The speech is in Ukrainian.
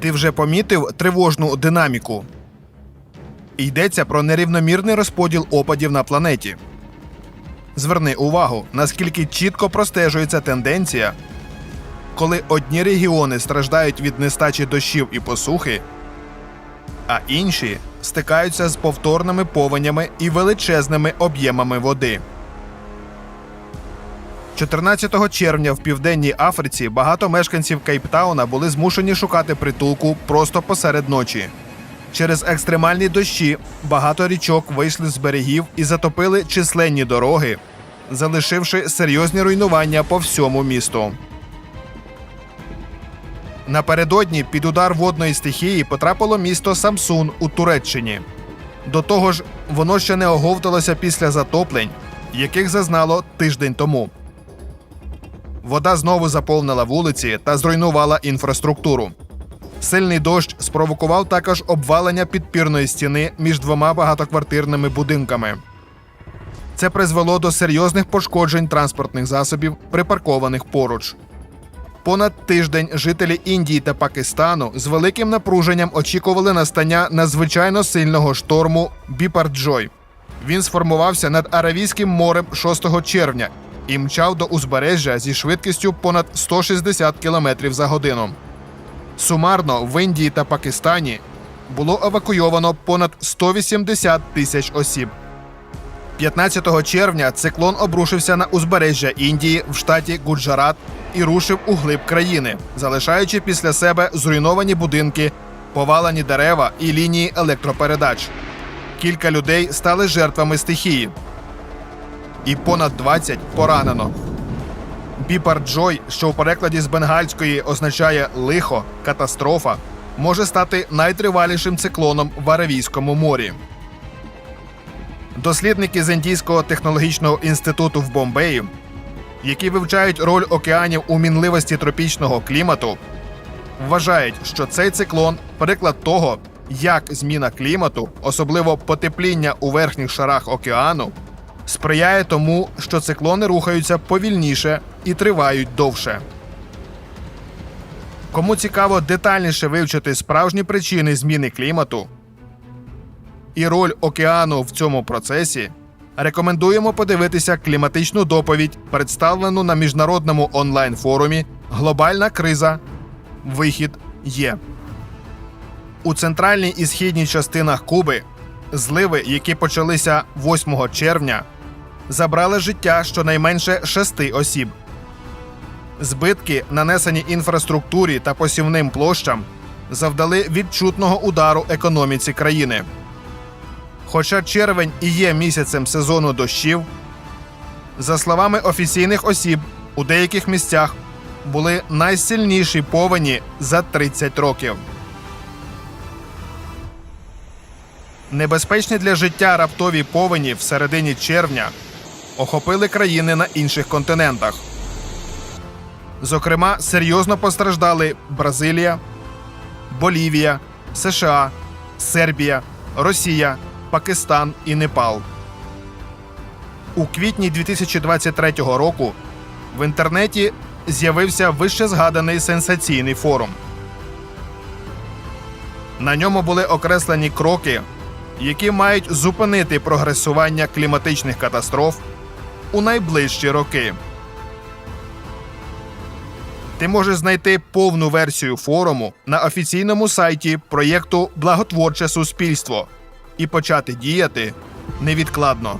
Ти вже помітив тривожну динаміку? Йдеться про нерівномірний розподіл опадів на планеті. Зверни увагу, наскільки чітко простежується тенденція, коли одні регіони страждають від нестачі дощів і посухи, а інші стикаються з повторними повенями і величезними об'ємами води. 14 червня в південній Африці багато мешканців Кейптауна були змушені шукати притулку просто посеред ночі. Через екстремальні дощі багато річок вийшли з берегів і затопили численні дороги, залишивши серйозні руйнування по всьому місту. Напередодні під удар водної стихії потрапило місто Самсун у Туреччині. До того ж, воно ще не оговталося після затоплень, яких зазнало тиждень тому. Вода знову заповнила вулиці та зруйнувала інфраструктуру. Сильний дощ спровокував також обвалення підпірної стіни між двома багатоквартирними будинками. Це призвело до серйозних пошкоджень транспортних засобів, припаркованих поруч. Понад тиждень жителі Індії та Пакистану з великим напруженням очікували настання надзвичайно сильного шторму Біпарджой. Він сформувався над Аравійським морем 6 червня і мчав до узбережжя зі швидкістю понад 160 км за годину. Сумарно в Індії та Пакистані було евакуйовано понад 180 тисяч осіб. 15 червня циклон обрушився на узбережжя Індії в штаті Гуджарат і рушив у глиб країни, залишаючи після себе зруйновані будинки, повалені дерева і лінії електропередач. Кілька людей стали жертвами стихії, і понад 20 поранено. Біпарджой, що в перекладі з бенгальської означає лихо, катастрофа, може стати найтривалішим циклоном в Аравійському морі. Дослідники з Індійського технологічного інституту в Бомбеї, які вивчають роль океанів у мінливості тропічного клімату, вважають, що цей циклон приклад того, як зміна клімату, особливо потепління у верхніх шарах океану, сприяє тому, що циклони рухаються повільніше і тривають довше. Кому цікаво детальніше вивчити справжні причини зміни клімату і роль океану в цьому процесі, рекомендуємо подивитися кліматичну доповідь, представлену на міжнародному онлайн-форумі Глобальна криза. Вихід є. У центральній і східній частинах Куби зливи, які почалися 8 червня, забрали життя щонайменше шести осіб. Збитки, нанесені інфраструктурі та посівним площам, завдали відчутного удару економіці країни. Хоча червень і є місяцем сезону дощів, за словами офіційних осіб, у деяких місцях були найсильніші повені за 30 років. Небезпечні для життя раптові повені в середині червня охопили країни на інших континентах. Зокрема, серйозно постраждали Бразилія, Болівія, США, Сербія, Росія, Пакистан і Непал. У квітні 2023 року в інтернеті з'явився вище згаданий сенсаційний форум. На ньому були окреслені кроки, які мають зупинити прогресування кліматичних катастроф у найближчі роки. Ти можеш знайти повну версію форуму на офіційному сайті проєкту Благотворче суспільство і почати діяти невідкладно.